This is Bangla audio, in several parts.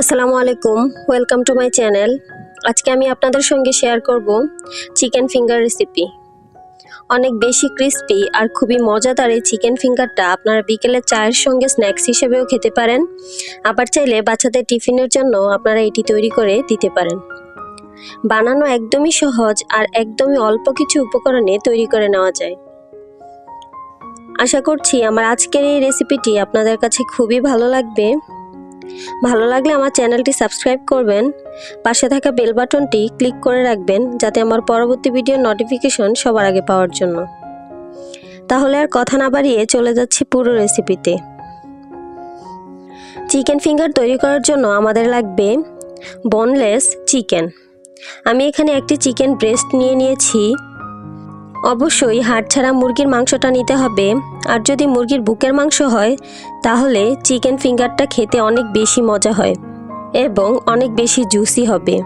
আসসালামু আলাইকুম ওয়েলকাম টু মাই চ্যানেল আজকে আমি আপনাদের সঙ্গে শেয়ার করব চিকেন ফিঙ্গার রেসিপি অনেক বেশি ক্রিস্পি আর খুবই মজাদার এই চিকেন ফিঙ্গারটা আপনারা বিকেলে চায়ের সঙ্গে স্ন্যাক্স হিসেবেও খেতে পারেন, আবার চাইলে বাচ্চাদের টিফিনের জন্য আপনারা এটি তৈরি করে দিতে পারেন। বানানো একদমই সহজ আর একদমই অল্প কিছু উপকরণে তৈরি করে নেওয়া যায়। আশা করছি আমার আজকের এই রেসিপিটি আপনাদের কাছে খুবই ভালো লাগবে। ভালো লাগলে আমার চ্যানেলটি সাবস্ক্রাইব করবেন। পাশে থাকা বেল বাটনটি ক্লিক করে রাখবেন যাতে আমার পরবর্তী ভিডিও নোটিফিকেশন সবার আগে পাওয়ার জন্য। তাহলে আর কথা না বাড়িয়ে চলে যাচ্ছি পুরো রেসিপিতে। চিকেন ফিঙ্গার তৈরি করার জন্য আমাদের লাগবে বনলেস চিকেন আমি এখানে একটি চিকেন ব্রেস্ট নিয়ে নিয়েছি। অবশ্যই হাড় ছাড়া মুরগির মাংসটা নিতে হবে। আর যদি মুরগির বুকের মাংস হয়, তাহলে চিকেন ফিঙ্গারটা খেতে অনেক বেশি মজা হয় এবং অনেক বেশি জুসি হবে।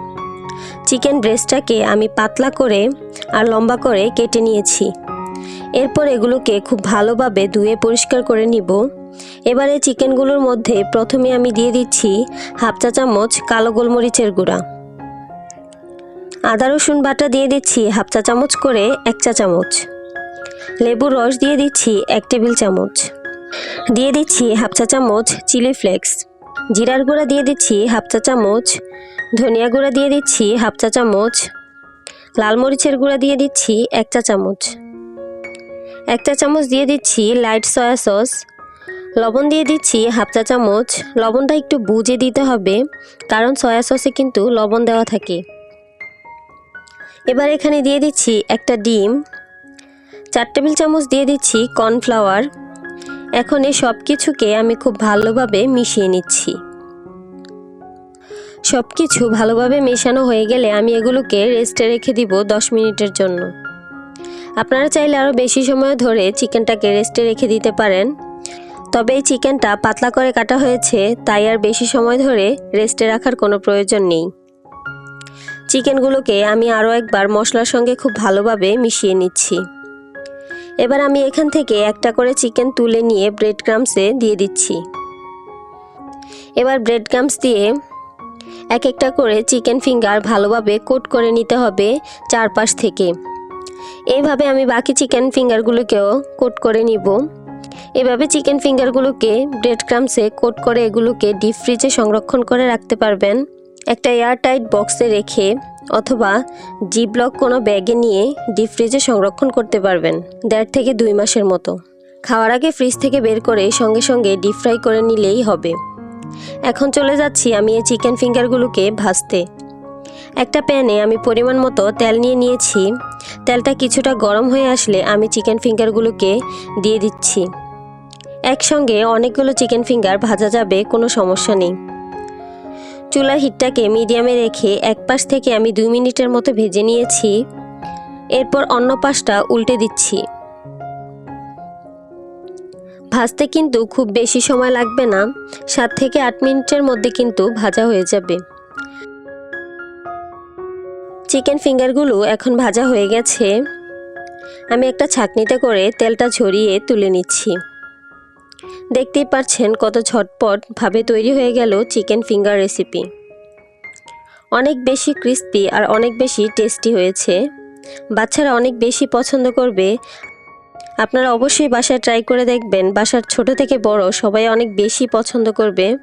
চিকেন ব্রেস্টটাকে আমি পাতলা করে আর লম্বা করে কেটে নিয়েছি। এরপর এগুলোকে খুব ভালোভাবে ধুয়ে পরিষ্কার করে নিব। এবারে চিকেনগুলোর মধ্যে প্রথমে আমি দিয়ে দিচ্ছি হাফ চা চামচ কালো গোলমরিচের গুঁড়া। আদা, রসুন বাটা দিয়ে দিচ্ছি হাফ চা চামচ করে এক চা চামচ। লেবুর রস দিয়ে দিচ্ছি এক টেবিল চামচ। দিয়ে দিচ্ছি হাফ চা চামচ চিলি ফ্লেক্স। জিরার গুঁড়া দিয়ে দিচ্ছি হাফ চা চামচ। ধনিয়া গুঁড়া দিয়ে দিচ্ছি হাফ চা চামচ। লাল মরিচের গুঁড়া দিয়ে দিচ্ছি এক চা চামচ। এক চা চামচ দিয়ে দিচ্ছি লাইট সয়া সস। লবণ দিয়ে দিচ্ছি হাফ চা চামচ। লবণটা একটু বুঝে দিতে হবে, কারণ সয়া সসে কিন্তু লবণ দেওয়া থাকে। এবার এখানে দিয়ে দিচ্ছি একটা ডিম, চার টেবিল চামচ দিয়ে দিচ্ছি কর্নফ্লাওয়ার। এখন এই সব কিছুকে আমি খুব ভালোভাবে মিশিয়ে নিচ্ছি। সব কিছু ভালোভাবে মেশানো হয়ে গেলে আমি এগুলোকে রেস্টে রেখে দিব দশ মিনিটের জন্য। আপনারা চাইলে আরও বেশি সময় ধরে চিকেনটাকে রেস্টে রেখে দিতে পারেন। তবে এই চিকেনটা পাতলা করে কাটা হয়েছে, তাই আর বেশি সময় ধরে রেস্টে রাখার কোনো প্রয়োজন নেই। চিকেনগুলোকে আমি আরও একবার মশলার সঙ্গে খুব ভালোভাবে মিশিয়ে নিচ্ছি। এবার আমি এখান থেকে একটা করে চিকেন তুলে নিয়ে ব্রেড ক্রামসে দিয়ে দিচ্ছি। এবার ব্রেড ক্রামস দিয়ে এক একটা করে চিকেন ফিঙ্গার ভালোভাবে কোট করে নিতে হবে চারপাশ থেকে। এইভাবে আমি বাকি চিকেন ফিঙ্গারগুলোকেও কোট করে নিব। এভাবে চিকেন ফিঙ্গারগুলোকে ব্রেড ক্রামসে কোট করে এগুলোকে ডিপ ফ্রিজে সংরক্ষণ করে রাখতে পারবেন। একটা এয়ারটাইট বক্সে রেখে অথবা জি ব্লক কোনো ব্যাগে নিয়ে ডিপ ফ্রিজে সংরক্ষণ করতে পারবেন, দেড় থেকে দুই মাসের মতো। খাওয়ার আগে ফ্রিজ থেকে বের করে সঙ্গে সঙ্গে ডিপ ফ্রাই করে নিলেই হবে। এখন চলে যাচ্ছি আমি এই চিকেন ফিঙ্গারগুলোকে ভাজতে। একটা প্যানে আমি পরিমাণ মতো তেল নিয়ে নিয়েছি। তেলটা কিছুটা গরম হয়ে আসলে আমি চিকেন ফিঙ্গারগুলোকে দিয়ে দিচ্ছি। একসঙ্গে অনেকগুলো চিকেন ফিঙ্গার ভাজা যাবে, কোনো সমস্যা নেই। চুলার হিটটাকে মিডিয়ামে রেখে এক পাশ থেকে আমি দুই মিনিটের মতো ভেজে নিয়েছি। এরপর অন্য পাশটা উল্টে দিচ্ছি। ভাজতে কিন্তু খুব বেশি সময় লাগবে না। সাত থেকে আট মিনিটের মধ্যে কিন্তু ভাজা হয়ে যাবে। চিকেন ফিঙ্গারগুলো এখন ভাজা হয়ে গেছে। আমি একটা ছাকনিতে করে তেলটা ঝরিয়ে তুলে নিচ্ছি। দেখতেই পাচ্ছেন কত ঝটপট ভাবে তৈরি হয়ে গেল চিকেন ফিঙ্গার রেসিপি। অনেক বেশি ক্রিস্পি আর অনেক বেশি টেস্টি হয়েছে। বাচ্চারা অনেক বেশি পছন্দ করবে। আপনারা অবশ্যই বাসায় ট্রাই করে দেখবেন। বাসার ছোট থেকে বড় সবাই অনেক বেশি পছন্দ করবে।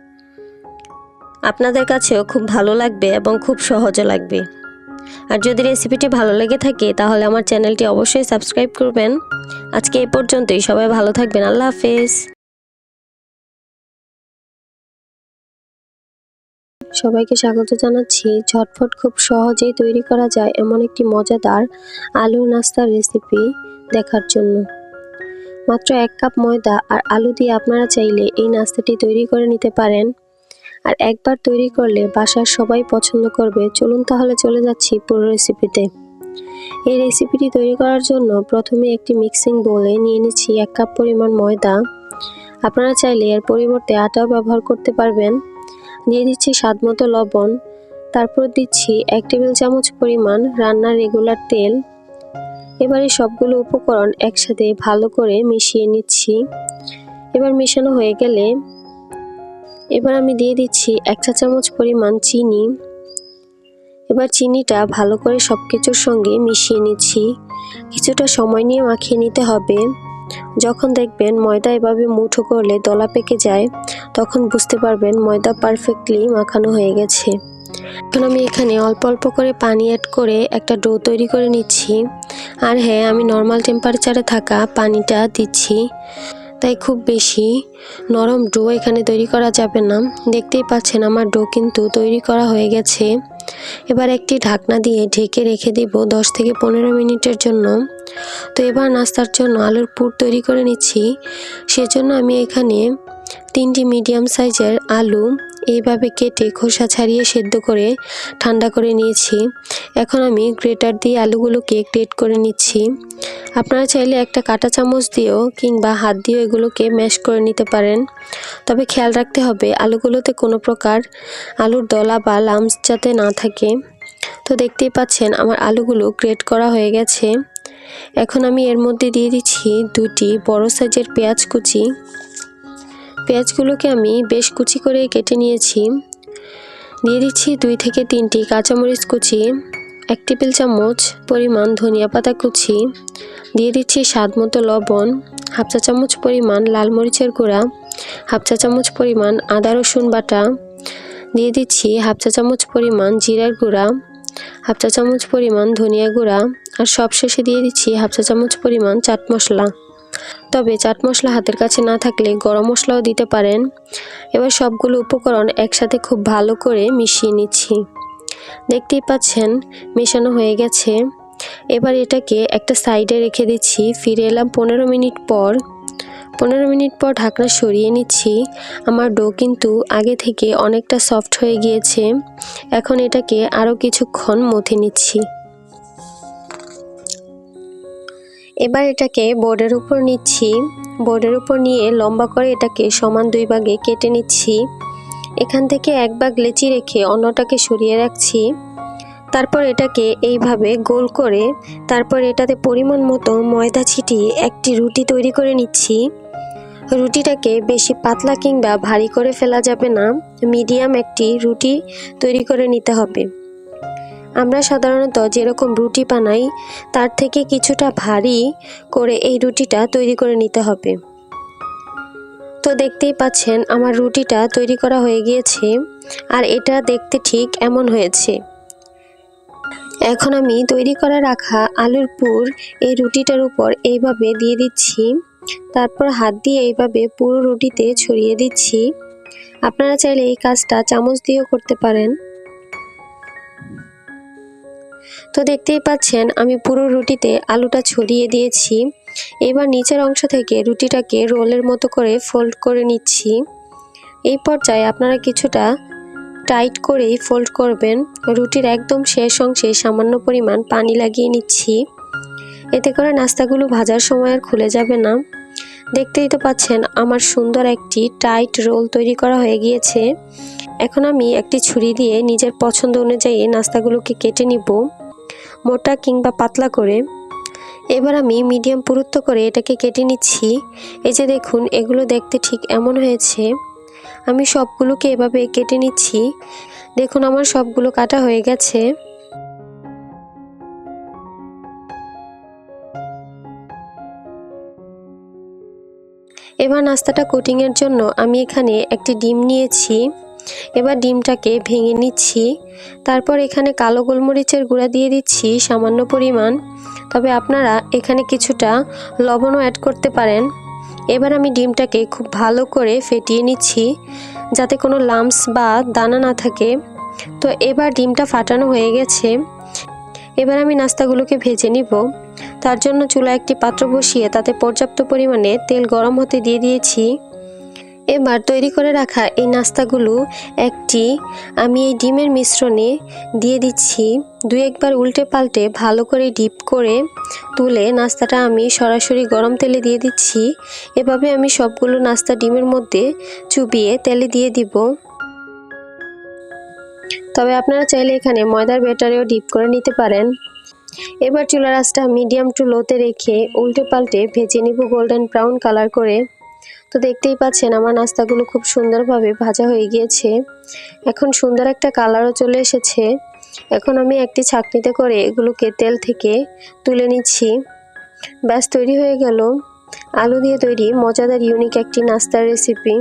আপনাদের কাছেও খুব ভালো লাগবে এবং খুব সহজও লাগবে। আর যদি রেসিপিটি ভালো লেগে থাকে, তাহলে আমার চ্যানেলটি অবশ্যই সাবস্ক্রাইব করবেন। আজকে এই পর্যন্তই। সবাই ভালো থাকবেন। আল্লাহ হাফেজ। সবাইকে স্বাগত জানাচ্ছি। ঝটফট খুব সহজেই তৈরি করা যায় এমন একটি মজাদার আলু নাস্তার রেসিপি দেখার জন্য। মাত্র এক কাপ ময়দা আর আলু দিয়ে আপনারা চাইলে এই নাস্তাটি তৈরি করে নিতে পারেন। আর একবার তৈরি করলে বাসার সবাই পছন্দ করবে। চলুন তাহলে চলে যাচ্ছি পুরো রেসিপিতে এই রেসিপিটি তৈরি করার জন্য প্রথমে একটি মিক্সিং বোলে নিয়ে নিচ্ছি এক কাপ পরিমাণ ময়দা। আপনারা চাইলে এর পরিবর্তে আটাও ব্যবহার করতে পারবেন। দিয়ে দিচ্ছি স্বাদ মতো লবণ। তারপর দিচ্ছি এক টেবিল চামচ পরিমাণ রান্নার রেগুলার তেল। এবারে সবগুলো উপকরণ একসাথে ভালো করে মিশিয়ে নিচ্ছি। এবার মেশানো হয়ে গেলে এবার আমি দিয়ে দিচ্ছি এক চা চামচ পরিমাণ চিনি। এবার চিনিটা ভালো করে সব কিছুর সঙ্গে মিশিয়ে নিচ্ছি। কিছুটা সময় নিয়ে মাখিয়ে নিতে হবে। যখন দেখবেন ময়দা এভাবে মুঠো করলে দলা পেকে যায়, তখন বুঝতে পারবেন ময়দা পারফেক্টলি মাখানো হয়ে গেছে। এখন আমি এখানে অল্প অল্প করে পানি অ্যাড করে একটা ডো তৈরি করে নিচ্ছি। আর হ্যাঁ আমি নর্মাল টেম্পারেচারে থাকা পানিটা দিচ্ছি। তাই খুব বেশি নরম ডো এখানে তৈরি করা যাবে না। দেখতেই পাচ্ছেন আমার ডো কিন্তু তৈরি করা হয়ে গেছে। এবার একটি ঢাকনা দিয়ে ঢেকে রেখে দিব দশ থেকে পনেরো মিনিটের জন্য। তো এবার নাস্তার জন্য আলুর পুর তৈরি করে নিচ্ছি। সেজন্য আমি এখানে তিনটি মিডিয়াম সাইজের আলু এইভাবে কেটে খোসা ছাড়িয়ে সেদ্ধ করে ঠান্ডা করে নিয়েছি। এখন আমি গ্রেটার দিয়ে আলুগুলোকে গ্রেট করে নিচ্ছি। আপনারা চাইলে একটা কাঁটা চামচ দিয়েও কিংবা হাত দিয়েও এগুলোকে ম্যাশ করে নিতে পারেন। তবে খেয়াল রাখতে হবে, আলুগুলোতে কোনো প্রকার আলুর দলা বা লামস যাতে না থাকে। তো দেখতেই পাচ্ছেন আমার আলুগুলো গ্রেট করা হয়ে গেছে। এখন আমি এর মধ্যে দিয়ে দিচ্ছি দুটি বড় সাইজের পেঁয়াজ কুচি। পেঁয়াজগুলোকে আমি বেশ কুচি করে কেটে নিয়েছি। দিয়ে দিচ্ছি দুই থেকে তিনটি কাঁচামরিচ কুচি, এক টেবিল চামচ পরিমাণ ধনিয়া পাতা কুচি, দিয়ে দিচ্ছি স্বাদ মতো লবণ, হাফ চা চামচ পরিমাণ লাল মরিচের গুঁড়া, হাফ চা চামচ পরিমাণ আদা রসুন বাটা, দিয়ে দিচ্ছি হাফ চা চামচ পরিমাণ জিরার গুঁড়া, হাফ চা চামচ পরিমাণ ধনিয়া গুঁড়া, আর সবশেষে দিয়ে দিচ্ছি হাফ চা চামচ পরিমাণ চাট মশলা। তবে চাট মশলা হাতের কাছে না থাকলে গরম মশলাও দিতে পারেন। এবার সবগুলো উপকরণ একসাথে খুব ভালো করে মিশিয়ে নিচ্ছি। দেখতেই পাচ্ছেন মেশানো হয়ে গেছে। এবার এটাকে একটা সাইডে রেখে দিচ্ছি। ফিরে এলাম পনেরো মিনিট পর। পনেরো মিনিট পর ঢাকনা সরিয়ে নিচ্ছি। আমার ডো কিন্তু আগে থেকে অনেকটা সফট হয়ে গিয়েছে। এখন এটাকে আরও কিছুক্ষণ মথে নিচ্ছি। এবার এটাকে বোর্ডের উপর নিচ্ছি। বোর্ডের উপর নিয়ে লম্বা করে এটাকে সমান দুই ভাগে কেটে নিচ্ছি। এখান থেকে এক ভাগ লেচি রেখে অন্যটাকে সরিয়ে রাখছি। তারপর এটাকে এইভাবে গোল করে তারপর এটাতে পরিমাণ মতো ময়দা ছিটিয়ে একটি রুটি তৈরি করে নিচ্ছি। রুটিটাকে বেশি পাতলা কিংবা ভারী করে ফেলা যাবে না। মিডিয়াম একটি রুটি তৈরি করে নিতে হবে। আমরা সাধারণত যেরকম রুটি বানাই, তার থেকে কিছুটা ভারী করে এই রুটিটা তৈরি করে নিতে হবে। তো দেখতেই পাচ্ছেন আমার রুটিটা তৈরি করা হয়ে গিয়েছে, আর এটা দেখতে ঠিক এমন হয়েছে। এখন আমি তৈরি করে রাখা আলুর পুর এই রুটিটার উপর এইভাবে দিয়ে দিচ্ছি। তারপর হাত দিয়ে এইভাবে পুরো রুটিতে ছড়িয়ে দিচ্ছি। আপনারা চাইলে এই কাজটা চামচ দিয়েও করতে পারেন। তো দেখতেই পাচ্ছেন, আমি পুরো রুটিতে আলুটা ছড়িয়ে দিয়েছি। এবার নিচের অংশ থেকে রুটিটাকে রোলের মতো করে ফোল্ড করে নিচ্ছি। এই পর্যায়ে আপনারা কিছুটা টাইট করেই ফোল্ড করবেন। রুটির একদম শেষ অংশে সামান্য পরিমাণ পানি লাগিয়ে নিচ্ছি। এতে করে নাস্তাগুলো ভাজার সময় আর খুলে যাবে না। দেখতেই তো পাচ্ছেন, আমার সুন্দর একটি টাইট রোল তৈরি করা হয়ে গিয়েছে। এখন আমি একটি ছুরি দিয়ে নিজের পছন্দ অনুযায়ী নাস্তাগুলোকে কেটে নিব। মোটা কিংবা পাতলা করে। এবার আমি মিডিয়াম পুরুত্ব করে এটাকে কেটে নিচ্ছি। এই যে দেখুন, এগুলো দেখতে ঠিক এমন হয়েছে। আমি সবগুলোকে এভাবে কেটে নিচ্ছি। দেখুন, আমার সবগুলো কাটা হয়ে গেছে। এবার নাস্তাটা কোটিংয়ের জন্য আমি এখানে একটি ডিম নিয়েছি। এবার ডিমটাকে ভেঙে নিচ্ছি। তারপর এখানে কালো গোলমরিচের গুঁড়া দিয়ে দিচ্ছি, সামান্য পরিমাণ। তবে আপনারা এখানে কিছুটা লবণও অ্যাড করতে পারেন। এবার আমি ডিমটাকে খুব ভালো করে ফেটিয়ে নিচ্ছি, যাতে কোনো লাম্পস বা দানা না থাকে। তো এবার ডিমটা ফাটানো হয়ে গেছে। এবার আমি নাস্তাগুলোকে ভেজে নিব। তার জন্য চুলা একটি পাত্র বসিয়ে তাতে পর্যাপ্ত পরিমাণে তেল গরম হতে দিয়ে দিয়েছি। এবার তৈরি করে রাখা এই নাস্তাগুলো একটি, আমি এই ডিমের মিশ্রণে দিয়ে দিচ্ছি দুই একবার উল্টে পাল্টে ভালো করে ডিপ করে তুলে নাস্তাটা আমি সরাসরি গরম তেলে দিয়ে দিচ্ছি। এভাবে আমি সবগুলো নাস্তা ডিমের মধ্যে চুবিয়ে তেলে দিয়ে দিব। তবে আপনারা চাইলে এখানে ময়দার ব্যাটারেও ডিপ করে নিতে পারেন। এবার চুলার আঁচটা মিডিয়াম টু লোতে রেখে উল্টে পাল্টে ভেজে নিব গোল্ডেন ব্রাউন কালার করে। তো দেখতেই পাচ্ছেন আমার নাস্তাগুলো খুব সুন্দরভাবে ভাজা হয়ে গিয়েছে। এখন সুন্দর একটা কালারও চলে এসেছে। এখন আমি একটি ছাঁকনিতে করে এগুলোকে তেল থেকে তুলে নিচ্ছি। ব্যাস, তৈরি হয়ে গেল। আলু দিয়ে তৈরি মজাদার ইউনিক একটি নাস্তার রেসিপি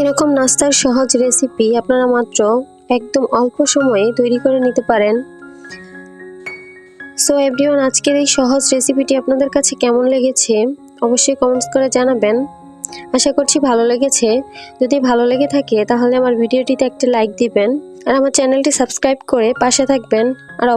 এরকম নাস্তার সহজ রেসিপি আপনারা মাত্র একদম অল্প সময়ে তৈরি করে নিতে পারেন। সো এভরিওয়ান আজকের এই সহজ রেসিপিটি আপনাদের কাছে কেমন লেগেছে? অবশ্যই কমেন্টস করে জানাবেন। আশা করছি ভালো লেগেছে। যদি ভালো লেগে থাকে, তাহলে আমার ভিডিওটিতে একটা লাইক দিবেন। আর আমার চ্যানেলটি সাবস্ক্রাইব করে পাশে থাকবেন। আর